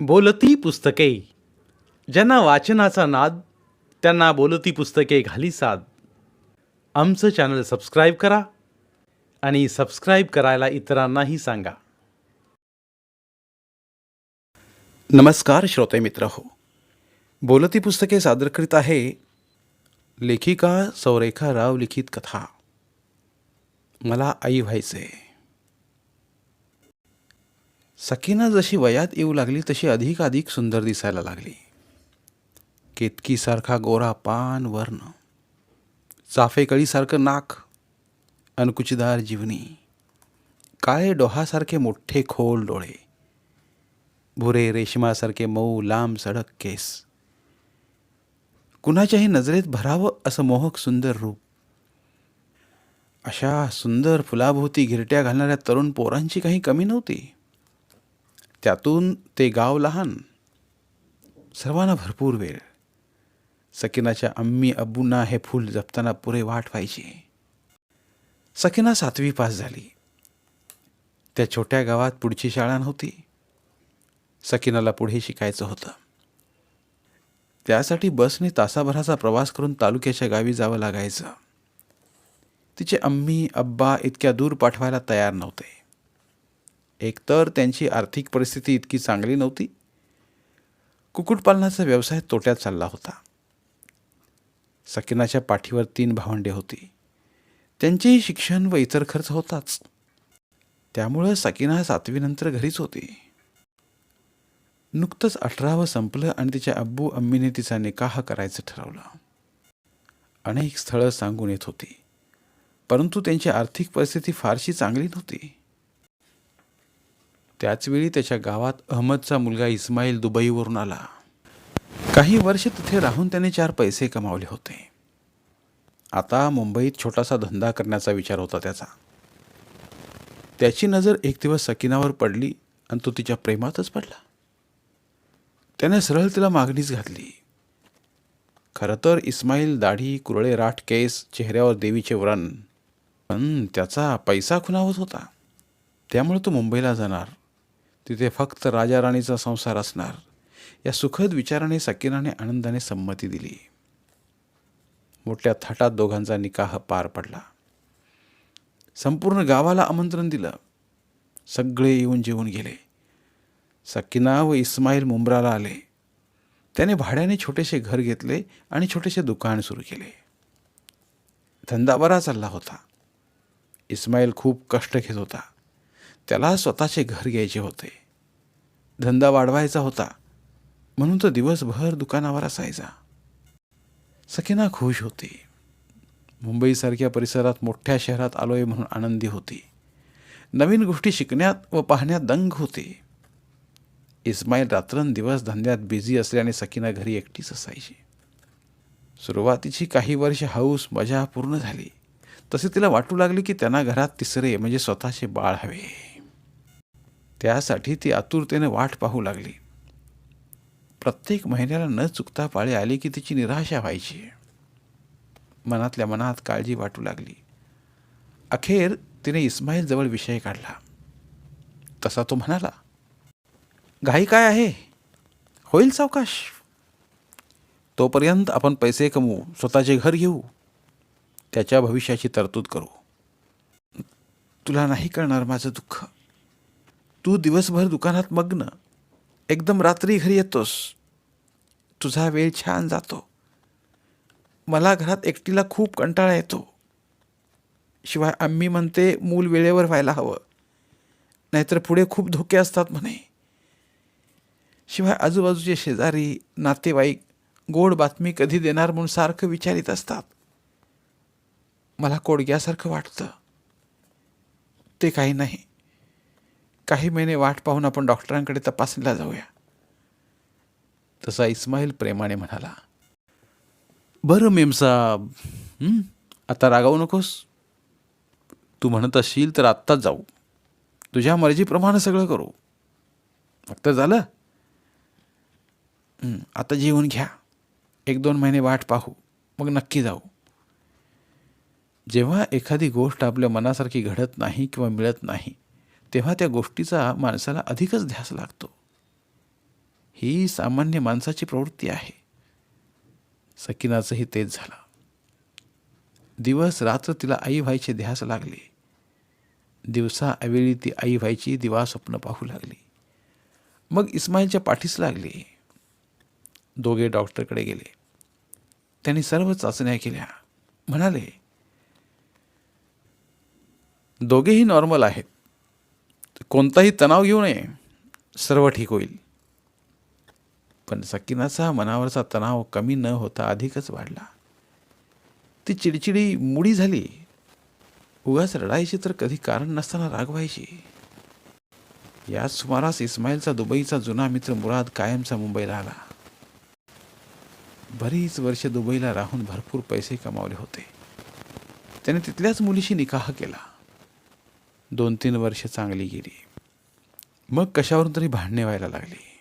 बोलती पुस्तके. ज्यांना वाचनाचा नाद त्यांना बोलती पुस्तके घाली साद. आमचं चॅनल सबस्क्राईब करा आणि सबस्क्राईब करायला इतरांनाही सांगा. नमस्कार श्रोते मित्र हो. बोलती पुस्तके सादर करीत आहे लेखिका सौरेखा राव लिखित कथा. मला आई व्हायचे सकीना जशी वयात येऊ लागली तशी अधिक अधिक सुंदर दिसायला लागली. केतकीसारखा गोरा पान वर्ण चाफेकळीसारखं नाक अनकुचदार जीवनी काळे डोहासारखे मोठे खोल डोळे भुरे रेशमासारखे मऊ लांब सडक केस. कुणाच्याही नजरेत भरावं असं मोहक सुंदर रूप. अशा सुंदर फुलाभोवती गिरट्या घालणाऱ्या तरुण पोरांची काही कमी नव्हती. त्यातून ते गाव लहान. सर्वांना भरपूर वेळ. सकिनाच्या अम्मी अब्बूंना हे फूल जपताना पुरे वाट व्हायची. सकिना सातवी पास झाली. त्या छोट्या गावात पुढची शाळा नव्हती. सकिनाला पुढे शिकायचं होतं. त्यासाठी बसने तासाभराचा प्रवास करून तालुक्याच्या गावी जावं लागायचं. तिचे अम्मी अब्बा इतक्या दूर पाठवायला तयार नव्हते. एकतर त्यांची आर्थिक परिस्थिती इतकी चांगली नव्हती. कुक्कुटपालनाचा व्यवसाय तोट्यात चालला होता. सकिनाच्या पाठीवर तीन भावंडे होती. त्यांचेही शिक्षण व इतर खर्च होताच. त्यामुळं सकिना सातवीनंतर घरीच होती. नुकतंच अठरावं संपलं आणि तिच्या अब्बू अम्मीने तिचा निकाह करायचं ठरवलं. अनेक स्थळं सांगून येत होती. परंतु त्यांची आर्थिक परिस्थिती फारशी चांगली नव्हती. त्याचवेळी त्याच्या गावात अहमदचा मुलगा इस्माईल दुबईवरून आला. काही वर्ष तिथे राहून त्याने चार पैसे कमावले होते. आता मुंबईत छोटासा धंदा करण्याचा विचार होता त्याचा. त्याची नजर एक दिवस सकिनावर पडली आणि तो तिच्या प्रेमातच पडला. त्याने सरळ तिला मागणीच घातली. खरं तर इस्माईल दाढी कुरळे राठ केस चेहऱ्यावर देवीचे व्रण पण त्याचा पैसा खुणावत होता. त्यामुळे तो मुंबईला जाणार. तिथे फक्त राजा राणीचा संसार असणार. या सुखद विचाराने सकिनाने आनंदाने संमती दिली. मोठ्या थाटात दोघांचा निकाह पार पडला. संपूर्ण गावाला आमंत्रण दिलं. सगळे येऊन जेवून गेले. सकिना व इस्माईल मुंब्राला आले. त्याने भाड्याने छोटेसे घर घेतले आणि छोटेसे दुकान सुरू केले. धंदा बरा चालला होता. इस्माईल खूप कष्ट घेत होता. त्याला स्वतःचे घर घ्यायचे होते. धंदा वाढवायचा होता. म्हणून तो दिवसभर दुकानावर असायचा. सकिना खुश होती. मुंबईसारख्या परिसरात मोठ्या शहरात आलोय म्हणून आनंदी होती. नवीन गोष्टी शिकण्यात व पाहण्यात दंग होती. इस्माईल रात्रंदिवस धंद्यात बिझी असल्याने सकिना घरी एकटीच असायची. सुरुवातीची काही वर्ष हौस मजा पूर्ण झाली. तसे तिला वाटू लागले की त्यांना घरात तिसरे म्हणजे स्वतःचे बाळ हवे. त्यासाठी ती आतुरतेने वाट पाहू लागली. प्रत्येक महिन्याला न चुकता पाळी आली की तिची निराशा व्हायची. मनातल्या मनात काळजी वाटू लागली. अखेर तिने इस्माईलजवळ विषय काढला. तसा तो म्हणाला घाई काय आहे? होईल सावकाश. तोपर्यंत आपण पैसे कमवू स्वतःचे घर घेऊ. त्याच्या भविष्याची तरतूद करू. तुला नाही कळणार माझं दुःख. तू दिवसभर दुकानात मग्न. एकदम रात्री घरी येतोस. तुझा वेळ छान जातो. मला घरात एकटीला खूप कंटाळा येतो. शिवाय आम्ही म्हणते मूल वेळेवर व्हायला हवं. नाहीतर पुढे खूप धोके असतात म्हणे. शिवाय आजूबाजूचे शेजारी नातेवाईक गोड बातमी कधी देणार म्हणून सारखं विचारित असतात. मला कोडग्यासारखं वाटतं. ते काही नाही. काही महिने वाट पाहून आपण डॉक्टरांकडे तपासणीला जाऊया. तसा इस्माईल प्रेमाने म्हणाला बरं मेमसाब आता रागावू नकोस. तू म्हणत असशील तर आत्ताच जाऊ. तुझ्या मर्जीप्रमाणे सगळं करू. फक्त झालं. आता जेवून घ्या. एक दोन महिने वाट पाहू. मग नक्की जाऊ. जेव्हा एखादी गोष्ट आपल्या मनासारखी घडत नाही किंवा मिळत नाही तेव्हा त्या गोष्टीचा माणसाला अधिकच ध्यास लागतो. ही सामान्य माणसाची प्रवृत्ती आहे. सकिनाचंही तेच झालं. दिवस रात्र तिला आई व्हायचे ध्यास लागले. दिवसा अवेळी ती आई व्हायची दिवा स्वप्न पाहू लागली. मग इस्माईलच्या पाठीस लागली. दोघे डॉक्टरकडे गेले. त्यांनी सर्व चाचण्या केल्या. म्हणाले दोघेही नॉर्मल आहेत. कोणताही तणाव घेऊ नये. सर्व ठीक होईल. पण सकिनाचा मनावरचा तणाव कमी न होता अधिकच वाढला. ती चिडचिडी मुडी झाली. उगाच रडायची तर कधी कारण नसताना रागवायची. याच सुमारास इस्माईलचा दुबईचा जुना मित्र मुराद कायमचा मुंबईला आला. बरीच वर्ष दुबईला राहून भरपूर पैसे कमावले होते. त्याने तिथल्याच मुलीशी निकाह केला. दोन तीन वर्ष चांगली गेली. मग कशावरून तरी भांडणे व्हायला लागली.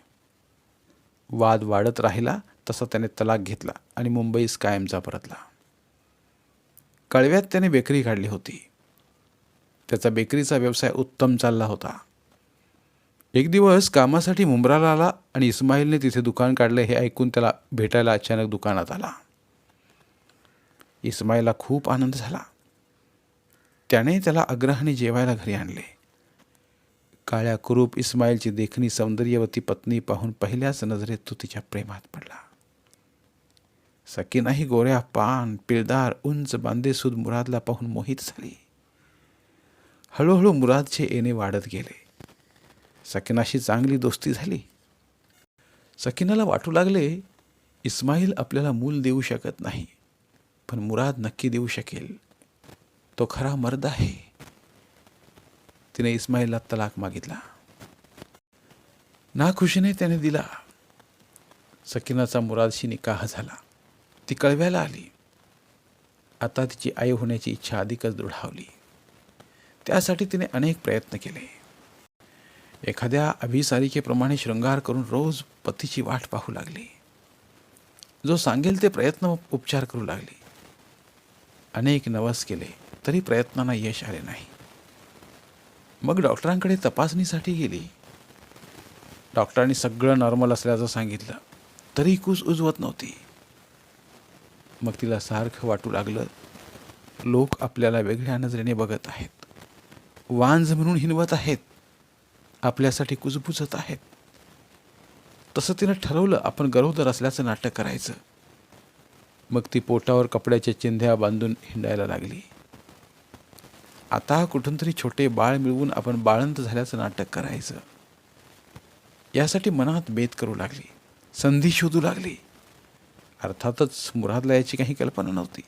वाद वाढत राहिला तसा त्याने तलाक घेतला आणि मुंबईस कायमचा परतला. कळव्यात त्याने बेकरी काढली होती. त्याचा बेकरीचा व्यवसाय उत्तम चालला होता. एक दिवस कामासाठी मुंब्राला आला आणि इस्माईलने तिथे दुकान काढले हे ऐकून त्याला भेटायला अचानक दुकानात आला. इस्माईलला खूप आनंद झाला. त्याने त्याला आग्रहाने जेवायला घरी आणले. काळ्या कुरूप इस्माईलची देखणी सौंदर्यवती पत्नी पाहून पहिल्याच नजरेत तो तिच्या प्रेमात पडला. सकीनाही गोऱ्या पान पिळदार उंच बांधेसूद मुरादला पाहून मोहित झाली. हळूहळू मुरादचे येणे वाढत गेले. सकिनाशी चांगली दोस्ती झाली. सकिनाला वाटू लागले इस्माईल आपल्याला मूल देऊ शकत नाही पण मुराद नक्की देऊ शकेल. तो खरा मर्द आहे. तिने इस्माईलला तलाक मागितला. नाखुशीने त्याने दिला. सकिनाचा मुरादशी निकाह झाला. ती कळव्याला आली. आता तिची आई होण्याची इच्छा अधिकच दृढावली. त्यासाठी तिने अनेक प्रयत्न केले. एखाद्या अभिसारिकेप्रमाणे शृंगार करून रोज पतीची वाट पाहू लागली. जो सांगेल ते प्रयत्न उपचार करू लागली. अनेक नवस केले. तरी प्रयत्नांना यश आले नाही. मग डॉक्टरांकडे तपासणीसाठी गेली. डॉक्टरांनी सगळं नॉर्मल असल्याचं सांगितलं. तरी कूस उजवत नव्हती. मग तिला सारखं वाटू लागलं. लोक आपल्याला वेगळ्या नजरेने बघत आहेत. वांज म्हणून हिनवत आहेत. आपल्यासाठी कुजबुजत आहेत. तसं तिनं ठरवलं आपण गरोदर असल्याचं नाटक करायचं. मग ती पोटावर कपड्याच्या चिंध्या बांधून हिंडायला लागली. आता कुठून तरी छोटे बाळ मिळवून आपण बाळंत झाल्याचं नाटक करायचं. यासाठी मनात बेत करू लागली. संधी शोधू लागली. अर्थातच मुरादला याची काही कल्पना नव्हती.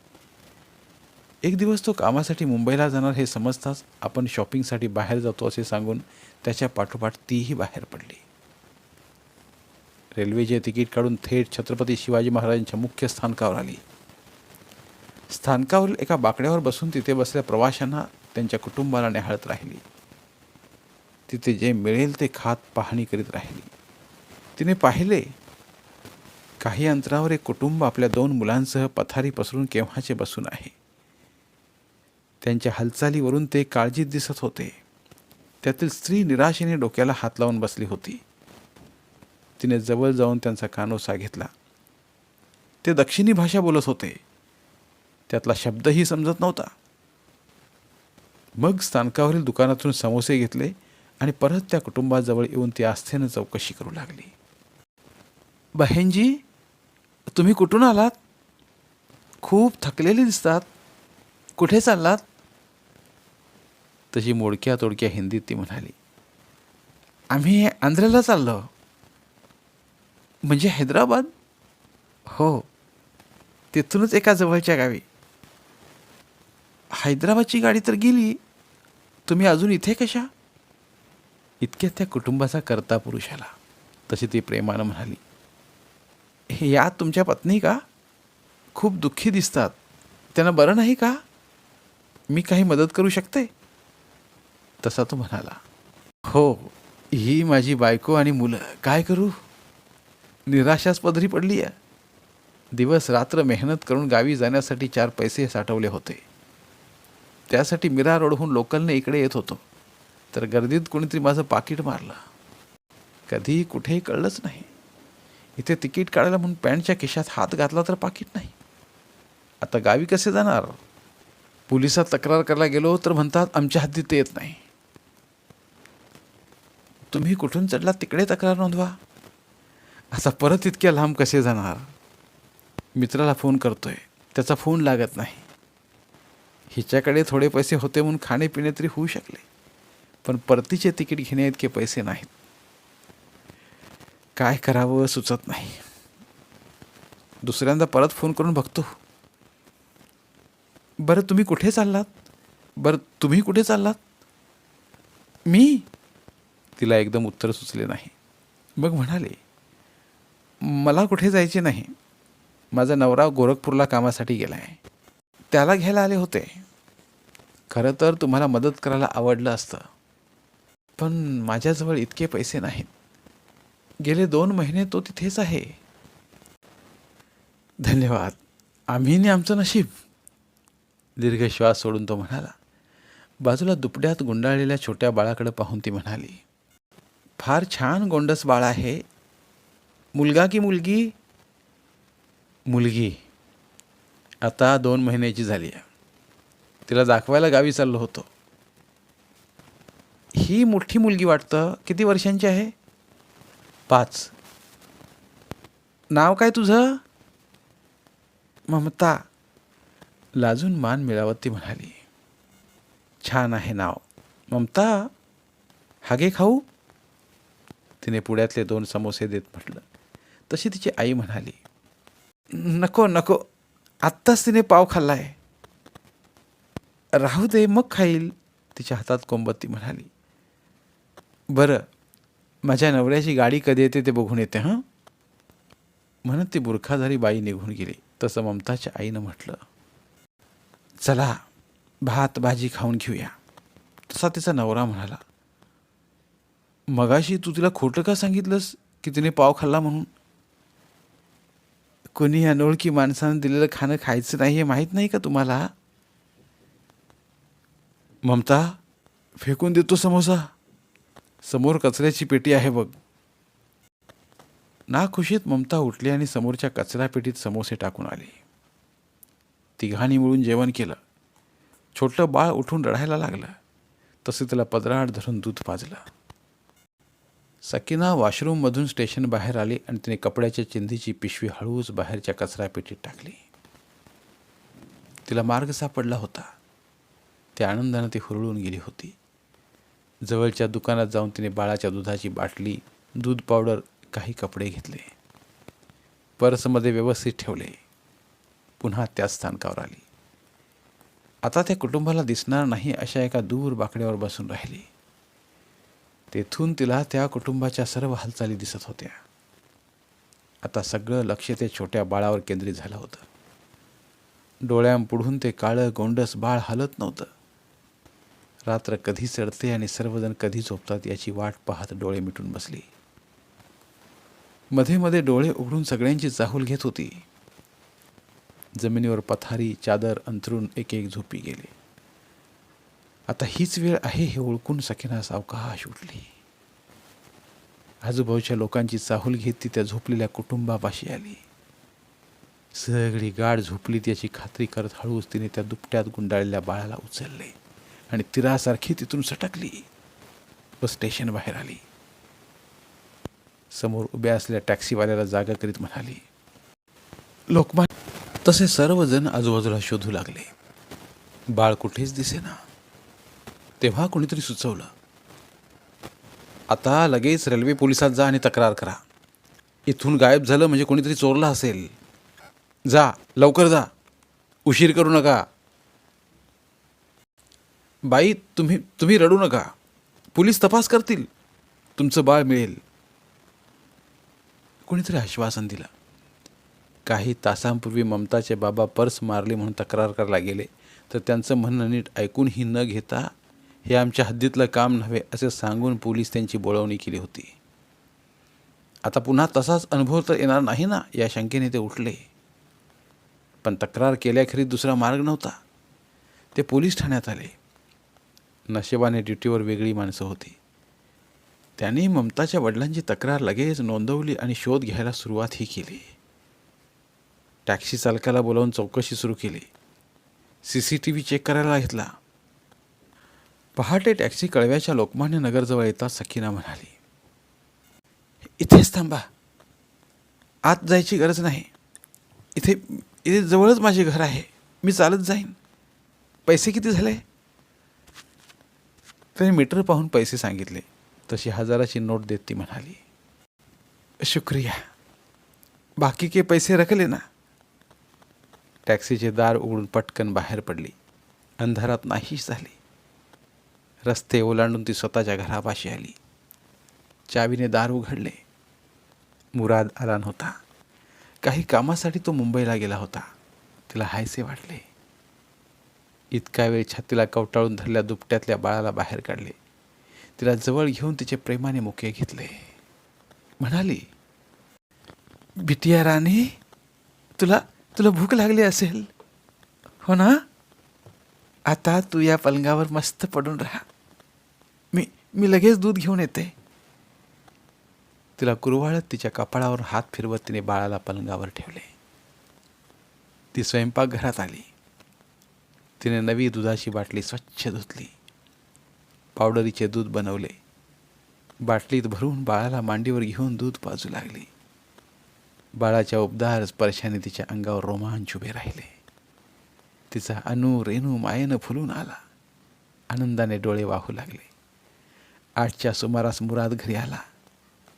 एक दिवस तो कामासाठी मुंबईला जाणार हे समजताच आपण शॉपिंगसाठी बाहेर जातो असे सांगून त्याच्या पाठोपाठ तीही बाहेर पडली. रेल्वेचे तिकीट काढून थेट छत्रपती शिवाजी महाराजांच्या मुख्य स्थानकावर आली. स्थानकावरील एका बाकड्यावर बसून तिथे बसलेल्या प्रवाशांना त्यांच्या कुटुंबाला निहाळत राहिली. तिथे जे मिळेल ते खात पाहणी करीत राहिली. तिने पाहिले काही अंतरावर एक कुटुंब आपल्या दोन मुलांसह पथारी पसरून केव्हाचे बसून आहे. त्यांच्या हालचालीवरून ते काळजीत दिसत होते. त्यातील स्त्री निराशेने डोक्याला हात लावून बसली होती. तिने जवळ जाऊन त्यांचा कानोसा घेतला. ते दक्षिणी भाषा बोलत होते. त्यातला शब्दही समजत नव्हता. मग स्थानकावरील दुकानातून समोसे घेतले आणि परत त्या कुटुंबाजवळ येऊन ती आस्थेनं चौकशी करू लागली. बहेनजी तुम्ही कुठून आलात? खूप थकलेले दिसतात. कुठे चाललात? तशी मोडक्या तोडक्या हिंदीत ती म्हणाली आम्ही आंध्रला चाललो. म्हणजे हैदराबाद? हो. तिथूनच एका जवळच्या गावी. हैदराबादची गाडी तर गेली. तुम्ही अजून इथे कशा? इतक्यात त्या कुटुंबाचा करता पुरुष आला तशी ती प्रेमानं म्हणाली हे या तुमच्या पत्नी का? खूप दुःखी दिसतात. त्यांना बरं नाही का? मी काही मदत करू शकते? तसा तो म्हणाला हो ही माझी बायको आणि मुलं. काय करू? निराशाच पदरी पडली आहे दिवस रात्र मेहनत करून गावी जाण्यासाठी चार पैसे साठवले होते. त्यासाठी मिरा रोडहून लोकलने इकडे येत होतो. तर गर्दीत कोणीतरी माझं पाकिट मारलं. कधी कुठेही कळलंच नाही. इथे तिकीट काढायला म्हणून पॅन्टच्या खिशात हात घातला तर पाकिट नाही. आता गावी कसे जाणार? पोलिसात तक्रार करायला गेलो तर म्हणतात आमच्या हद्दीत ते येत नाही. तुम्ही कुठून चढला तिकडे तक्रार नोंदवा. आता परत इतक्या लांब कसे जाणार? मित्राला फोन करतोय. त्याचा फोन लागत नाही. हिच्याकडे थोडे पैसे होते म्हणून खाणेपिणे तरी होऊ शकले. पण परतीचे तिकीट घेण्या इतके पैसे नाहीत. काय करावं सुचत नाही. दुसऱ्यांदा परत फोन करून बघतो. बरं तुम्ही कुठे चाललात? बरं तुम्ही कुठे चाललात? मी? तिला एकदम उत्तर सुचले नाही. मग म्हणाले मला कुठे जायचे नाही. माझा नवरा गोरखपूरला कामासाठी गेला आहे त्याला घ्यायला आले होते. खरं तर तुम्हाला मदत करायला आवडलं असतं. पण माझ्याजवळ इतके पैसे नाहीत. गेले दोन महिने तो तिथेच आहे. धन्यवाद. आम्हीने आमचं नशीब. दीर्घ श्वास सोडून तो म्हणाला. बाजूला दुपड्यात गुंडाळलेल्या छोट्या बाळाकडे पाहून ती म्हणाली फार छान गोंडस बाळ आहे. मुलगा की मुलगी? मुलगी. आता दोन महिन्याची झाली आहे. तिला दाखवायला गावी चाललो होतो. ही मोठी मुलगी वाटतं किती वर्षांची आहे? पाच. नाव काय तुझं? ममता. लाजून मान मिळावत ती म्हणाली. छान आहे नाव. ममता हागे खाऊ? तिने पुण्यातले दोन समोसे देत म्हटलं. तशी तिची आई म्हणाली. नको नको. आत्ताच तिने पाव खाल्लाय. राहू दे मग खाईल. तिच्या हातात कोंबत्ती म्हणाली. बरं माझ्या नवऱ्याची गाडी कधी येते ते बघून येते हां? म्हणत ती बुरखाधारी बाई निघून गेली. तसं ममताच्या आईनं म्हटलं चला भात भाजी खाऊन घेऊया. तसा तिचा नवरा म्हणाला मगाशी तू तिला खोटं का सांगितलंस की तिने पाव खाल्ला म्हणून? कोणी अनोळखी माणसानं दिलेलं खाणं खायचं नाही हे माहीत नाही का तुम्हाला? ममता फेकून देतो समोसा. समोर कचऱ्याची पेटी आहे बघ. ना खुशीत ममता उठली आणि समोरच्या कचरा पेटीत समोसे टाकून आली. तिघांनी मिळून जेवण केलं. छोटं बाळ उठून रडायला लागलं. तसे त्याला पदराड धरून दूध पाजलं. सकीना वॉशरूममधून स्टेशन बाहेर आली आणि तिने कपड्याच्या चिंधीची पिशवी हळूच बाहेरच्या कचरापेटीत टाकली. तिला मार्ग सापडला होता. त्या आनंदानं ती हुरळून गेली होती. जवळच्या दुकानात जाऊन तिने बाळाच्या दुधाची बाटली दूध पावडर काही कपडे घेतले. पर्समध्ये व्यवस्थित ठेवले. पुन्हा त्याच स्थानकावर आली. आता त्या कुटुंबाला दिसणार नाही अशा एका दूर बाकड्यावर बसून राहिली. तेथून तिला त्या कुटुंबाच्या सर्व हालचाली दिसत होत्या. आता सगळं लक्ष ते छोट्या बाळावर केंद्रित झालं होतं. डोळ्यांपुढून ते काळं गोंडस बाळ हलत नव्हतं. रात्र कधी चढते आणि सर्वजण कधी झोपतात याची वाट पाहत डोळे मिटून बसली. मध्ये मध्ये डोळे उघडून सगळ्यांची चाहूल घेत होती. जमिनीवर पथारी चादर अंथरून एक एक झोपी गेले. आता हीच वेळ आहे हे ओळखून सकिना सावकाश उठली. आजूबाजूच्या लोकांची चाहूल घेत ती त्या झोपलेल्या कुटुंबापाशी आली. सगळी गाढ झोपली त्याची खात्री करत हळूच तिने त्या दुपट्यात गुंडाळलेल्या बाळाला उचलले आणि तिरासारखी तिथून सटकली. व स्टेशन बाहेर आली. समोर उभ्या असलेल्या टॅक्सीवाल्याला जागा करीत म्हणाली लोकमान तसे सर्वजण आजूबाजूला शोधू लागले. बाळ कुठेच दिसेना. तेव्हा कोणीतरी सुचवलं. आता लगेच रेल्वे पोलिसात जा आणि तक्रार करा. इथून गायब झालं म्हणजे कोणीतरी चोरला असेल. जा लवकर जा. उशीर करू नका. बाई तुम्ही तुम्ही रडू नका. पोलीस तपास करतील. तुमचं बाळ मिळेल. कोणीतरी आश्वासन दिलं. काही तासांपूर्वी ममताचे बाबा पर्स मारली म्हणून तक्रार करायला गेले तर त्यांचं म्हणणं नीट ऐकूनही न घेता हे आमच्या हद्दीतलं काम नव्हे असे सांगून पोलीस त्यांची बोळवणी केली होती. आता पुन्हा तसाच अनुभव तर येणार नाही ना या शंकेने ते उठले. पण तक्रार केल्याखेरीज दुसरा मार्ग नव्हता. ते पोलीस ठाण्यात आले. नशिबाने ड्युटीवर वेगळी माणसं होती. त्याने ममताच्या वडिलांची तक्रार लगेच नोंदवली आणि शोध घ्यायला सुरुवातही केली. टॅक्सी चालकाला बोलावून चौकशी सुरू केली. C C T V check करायला घेतला. पहाटे टॅक्सी कळव्याच्या लोकमान्य नगरजवळ येता सखीना म्हणाली इथेच थांबा. आत जायची गरज नाही. इथे इथे जवळच माझे घर आहे. मी चालत जाईन. पैसे किती झाले? त्याने मीटर पाहून पैसे सांगितले. तशी हजाराची नोट देत ती म्हणाली शुक्रिया. बाकी के पैसे रखले ना? टॅक्सीचे दार उघडून पटकन बाहेर पडली. अंधारात नाहीच झाली. रस्ते ओलांडून ती स्वतःच्या घरापाशी आली. चावीने दार उघडले. मुराद आला नव्हता. काही कामासाठी तो मुंबईला गेला होता. तिला हायसे वाटले. इतका वेळ छातीला कवटाळून धरल्या दुपट्यातल्या बाळाला बाहेर काढले. तिला जवळ घेऊन तिचे प्रेमाने मुके घेतले. म्हणाली बिटिया राणी तुला तुला भूक लागली असेल. हो ना? आता तू या पलंगावर मस्त पडून राहा. मी लगेच दूध घेऊन येते. तिला कुरवाळत तिच्या कपाळावर हात फिरवत तिने बाळाला पलंगावर ठेवले. ती स्वयंपाकघरात आली. तिने नवी दुधाची बाटली स्वच्छ धुतली. पावडरीचे दूध बनवले. बाटलीत भरून बाळाला मांडीवर घेऊन दूध पाजू लागली. बाळाच्या उबदार स्पर्शाने तिच्या अंगावर रोमांच उभे राहिले. तिचा अनु रेणू मायेनं फुलून आला. आनंदाने डोळे वाहू लागले. आठच्या सुमारास मुराद घरी आला.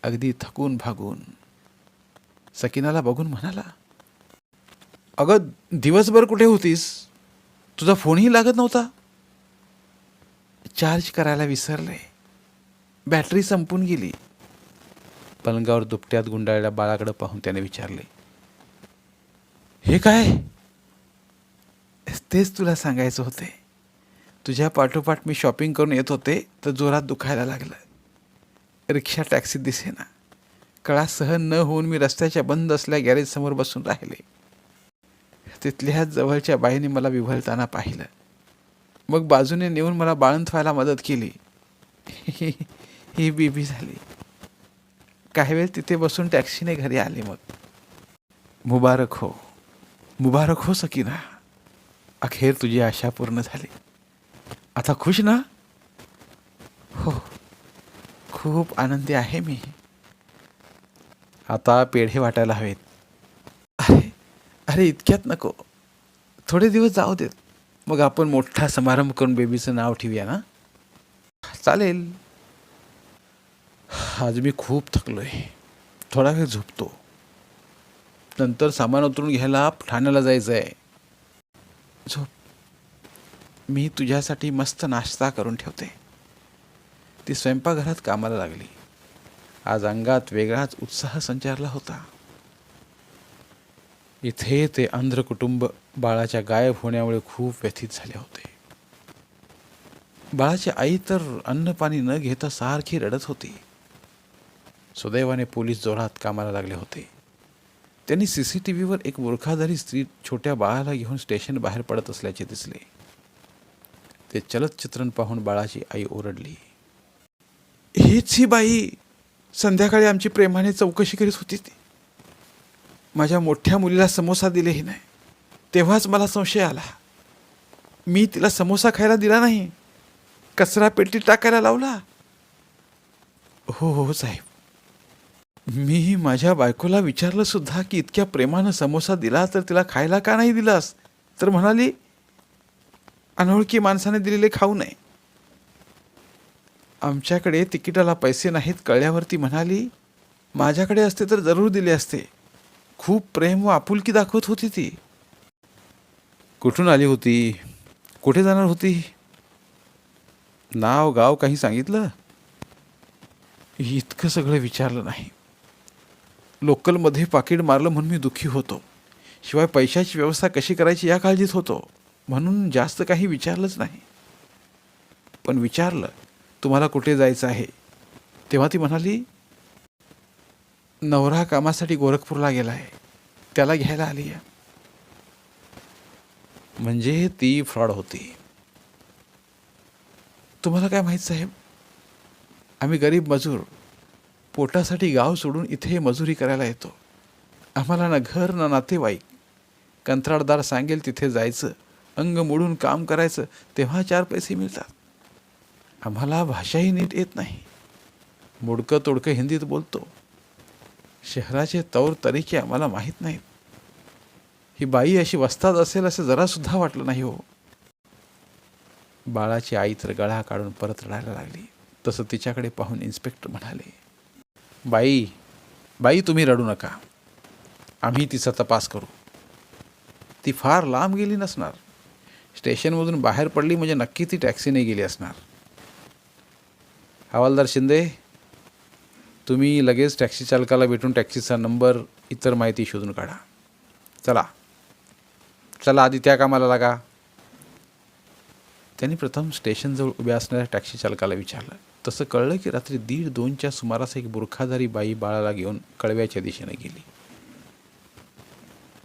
अगदी थकून भागून. सकिनाला बघून म्हणाला अगं दिवसभर कुठे होतीस? तुझा फोनही लागत नव्हता. चार्ज करायला विसरले. बॅटरी संपून गेली. पलंगावर दुपट्यात गुंडाळल्या बाळाकडे पाहून त्याने विचारले हे काय? तेच तुला सांगायचं होते. तुझ्या पाठोपाठ मी शॉपिंग करून येत होते तर जोरात दुखायला लागलं. रिक्षा टॅक्सी दिसेना. कळा सहन न होऊन मी रस्त्याच्या बंद असल्या गॅरेजसमोर बसून राहिले. तिथल्या जवळच्या बाईने मला विव्हळताना पाहिलं. मग बाजूने नेऊन मला बाळंत व्हायला मदत केली. ही ही बीबी झाली. काही वेळ तिथे बसून टॅक्सीने घरी आले मग. मुबारक हो. मुबारक हो सकीना. अखेर तुझी आशा पूर्ण झाली. आता खुश ना? हो. खूप आनंदी आहे मी. आता पेढे वाटायला हवेत. अरे अरे इतक्यात नको. थोडे दिवस जाऊ देत. मग आपण मोठा समारंभ करून बेबीचं नाव ठेवूया ना? चालेल. आज मी खूप थकलो आहे थोडा वेळ झोपतो. नंतर सामान उतरून घ्यायला ठाण्याला जायचं आहे झोप. मी तुझ्यासाठी मस्त नाश्ता करून ठेवते. ती स्वयंपाकघरात कामाला लागली. आज अंगात वेगळाच उत्साह संचारला होता. इथे ते आंध्र कुटुंब बाळाच्या गायब होण्यामुळे खूप व्यथित झाले होते. बाळाची आई तर अन्नपाणी न घेता सारखी रडत होती. सुदैवाने पोलीस जोरात कामाला लागले होते. त्यांनी सी सी टी व्हीवर एक मूर्खाधारी स्त्री छोट्या बाळाला घेऊन स्टेशन बाहेर पडत असल्याचे दिसले. ते चलतचित्रण पाहून बाळाची आई ओरडली. हीच ही बाई संध्याकाळी आमची प्रेमाने चौकशी करीत होती ती. माझ्या मोठ्या मुलीला समोसा दिलेही नाही. तेव्हाच मला संशय आला. मी तिला समोसा खायला दिला नाही. कचरा पेटीत टाकायला लावला. हो हो, हो साहेब. मी माझ्या बायकोला विचारलं सुद्धा की इतक्या प्रेमानं समोसा दिला तर तिला खायला का नाही दिलास? तर म्हणाली अनोळखी माणसाने दिलेले खाऊ नये. आमच्याकडे तिकिटाला पैसे नाहीत कळल्यावरती म्हणाली माझ्याकडे असते तर जरूर दिले असते. खूप प्रेम व आपुलकी दाखवत होती ती. कुठून आली होती? कुठे जाणार होती? नाव गाव काही सांगितलं? इतकं सगळं विचारलं नाही. लोकलमध्ये पाकिट मारलं म्हणून मी दुःखी होतो. शिवाय पैशाची व्यवस्था कशी करायची या काळजीत होतो. म्हणून जास्त काही विचारलंच नाही. पण विचारलं तुम्हाला कुठे जायचं आहे? तेव्हा ती म्हणाली नवरा कामासाठी गोरखपूरला गेला आहे त्याला घ्यायला आली आहे. म्हणजे ती फ्रॉड होती. तुम्हाला काय माहीत साहेब? आम्ही गरीब मजूर. पोटासाठी गाव सोडून इथे मजुरी करायला येतो. आम्हाला ना घर ना नातेवाईक. कंत्राटदार सांगेल तिथे जायचं. अंग मोडून काम करायचं तेव्हा चार पैसे मिळतात. आम्हाला भाषाही नीट येत नाही. मोडकं तोडकं हिंदीत बोलतो. शहराचे तौर तरीके आम्हाला माहीत नाहीत. ही बाई अशी वस्तात असेल असं जरासुद्धा वाटलं नाही हो. बाळाची आई तर गळा काढून परत रडायला लागली. तसं तिच्याकडे पाहून इन्स्पेक्टर म्हणाले बाई बाई तुम्ही रडू नका. आम्ही तिचा तपास करू. ती फार लांब गेली नसणार. स्टेशनमधून बाहेर पडली म्हणजे नक्की ती टॅक्सीने गेली असणार. हवालदार शिंदे तुम्ही लगेच टॅक्सी चालकाला भेटून टॅक्सीचा नंबर इतर माहिती शोधून काढा. चला. चला आधी त्या कामाला लागा. त्यांनी प्रथम स्टेशनजवळ उभ्या असणाऱ्या टॅक्सी चालकाला विचारलं. तसं कळलं की रात्री दीड दोनच्या सुमारास एक बुरखाधारी बाई बाळाला घेऊन कळव्याच्या दिशेने गेली.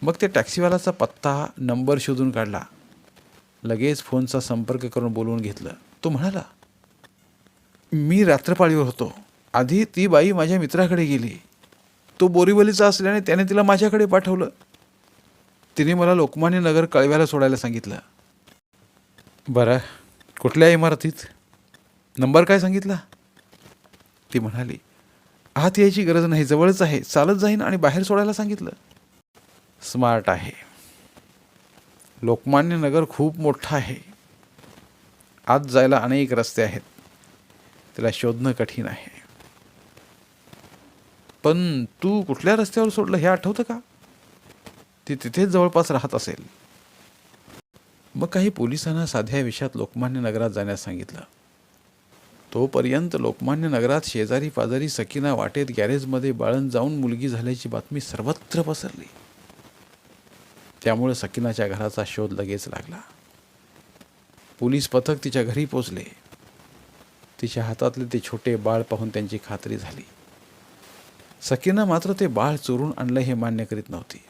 मग त्या टॅक्सीवाल्याचा पत्ता नंबर शोधून काढला. लगेच फोनचा संपर्क करून बोलवून घेतलं. तो म्हणाला मी रात्रपाळीवर होतो. आधी ती बाई माझ्या मित्राकडे गेली. तो बोरीवलीचा असल्याने त्याने तिला माझ्याकडे पाठवलं. तिने मला लोकमान्य नगर कळव्याला सोडायला सांगितलं. बरं. कुठल्या इमारतीत? नंबर काय सांगितला? ती म्हणाली आत यायची गरज नाही. जवळच आहे. चालत जाईन आणि बाहेर सोडायला सांगितलं. स्मार्ट आहे. लोकमान्य नगर खूप मोठं आहे. आत जायला अनेक रस्ते आहेत. त्याला शोधणं कठीण आहे. पण तू कुठल्या रस्त्यावर सोडलं हे आठवतं का? ती तिथेच जवळपास राहत असेल. मग काही पोलिसांना साध्या विषयात लोकमान्य नगरात जाण्यास सांगितलं. तोपर्यंत लोकमान्य नगरात शेजारी पाजारी सकीना वाटेत गॅरेजमध्ये बाळण जाऊन मुलगी झाल्याची बातमी सर्वत्र पसरली. त्यामुळे सकिनाच्या घराचा शोध लगेच लागला. पोलीस पथक तिच्या घरी पोचले. तिच्या हातातले ते छोटे बाळ पाहून त्यांची खात्री झाली. सकीनं मात्र ते बाळ चोरून आणलं हे मान्य करीत नव्हती.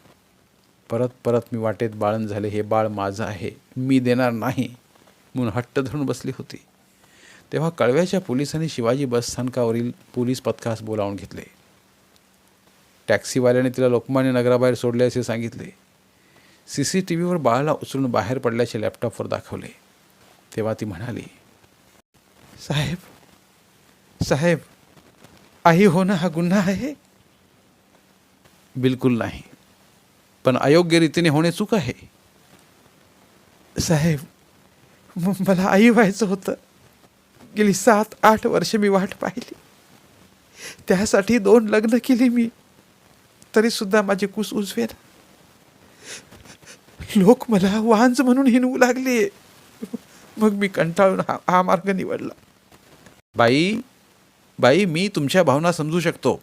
परत परत मी वाटेत बाळण झाले हे बाळ माझं आहे मी देणार नाही म्हणून हट्ट धरून बसली होती. तेव्हा कळव्याच्या पोलिसांनी शिवाजी बसस्थानकावरील पोलीस पथकास बोलावून घेतले. टॅक्सीवाल्याने तिला लोकमान्य नगराबाहेर सोडले असे सांगितले. सी सी टी व्हीवर बाळाला उचलून बाहेर पडल्याचे लॅपटॉपवर दाखवले. तेव्हा ती म्हणाली साहेब साहेब आई होणं हा गुन्हा आहे? बिलकुल नाही पण अयोग्य रीतीने होणे चूक आहे. साहेब मला आई व्हायचं होतं. गेली सात आठ वर्ष मी वाट पाहिली. त्यासाठी दोन लग्न केली मी. तरीसुद्धा माझी कुस उजवे लोक मला वांज म्हणून हिनवू लागले. मग मी कंटाळून हा हा मार्ग निवडला. बाई बाई मी तुमच्या भावना समजू शकतो.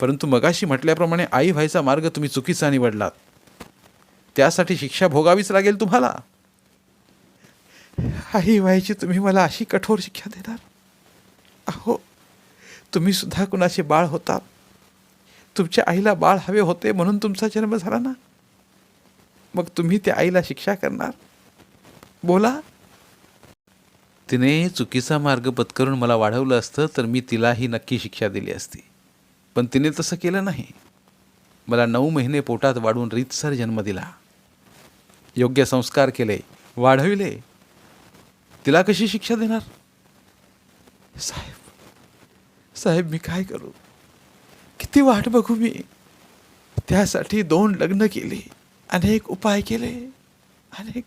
परंतु मगाशी म्हटल्याप्रमाणे आई व्हायचा मार्ग तुम्ही चुकीचा निवडलात. त्यासाठी शिक्षा भोगावीच लागेल तुम्हाला. आई व्हायची तुम्ही मला अशी कठोर शिक्षा देणार? अहो तुम्ही सुद्धा कुणाचे बाळ होता. तुमच्या आईला बाळ हवे होते म्हणून तुमचा जन्म झाला ना? मग तुम्ही त्या आईला शिक्षा करणार? बोला. तिने चुकीचा मार्ग पत्करून मला वाढवलं असतं तर मी तिलाही नक्की शिक्षा दिली असती. पण तिने तसं केलं नाही. मला नऊ महिने पोटात वाढून रीतसर जन्म दिला. योग्य संस्कार केले वाढविले. तिला कशी शिक्षा देणार? साहेब साहेब मी काय करू? किती वाट बघू मी? त्यासाठी दोन लग्न केली. अनेक उपाय केले अनेक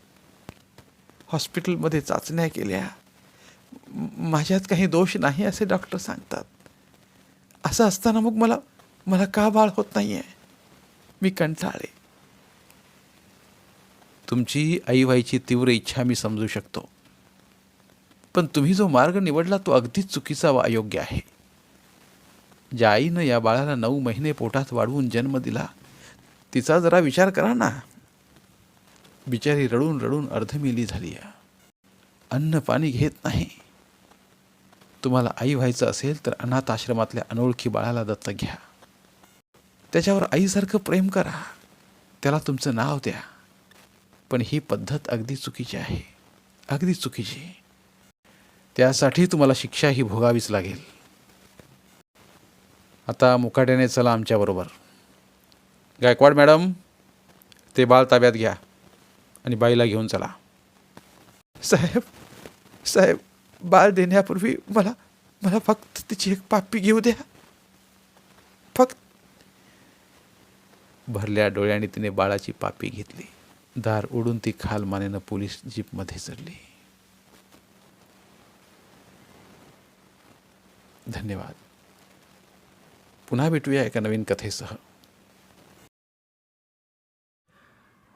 हॉस्पिटलमध्ये चाचण्या केल्या. माझ्यात काही दोष नाही असे डॉक्टर सांगतात. असं असताना मग मला मला का बाळ होत नाही आहे मी कंटाळे तुमची आई व्हायची तीव्र इच्छा मी समजू शकतो. पण तुम्ही जो मार्ग निवडला तो अगदीच चुकीचा व अयोग्य आहे. ज्या आईनं या बाळाला नऊ महिने पोटात वाढवून जन्म दिला तिचा जरा विचार करा ना. बिचारी रडून रडून अर्धमिली झाली आहे. अन्न पाणी घेत नाही. तुम्हाला आई व्हायचं असेल तर अनाथ आश्रमातल्या अनोळखी बाळाला दत्तक घ्या. त्याच्यावर आईसारखं प्रेम करा. त्याला तुमचं नाव द्या. पण ही पद्धत अगदी चुकीची आहे. अगदी चुकीची. त्यासाठी तुम्हाला शिक्षा ही भोगावीच लागेल. आता मुकाट्याने चला आमच्याबरोबर गायकवाड मॅडम ते बाळ ताब्यात घ्या आणि बाईला घेऊन चला. साहेब साहेब बाळ देण्यापूर्वी मला मला फक्त तिची एक पापी घेऊ द्या. फक्त भरल्या डोळ्याने तिने बाळाची पापी घेतली. दार उडून ती खालमानेनं पोलीस जीपमध्ये चढली. धन्यवाद. पुन्हा भेटूया एका नवीन कथेसह.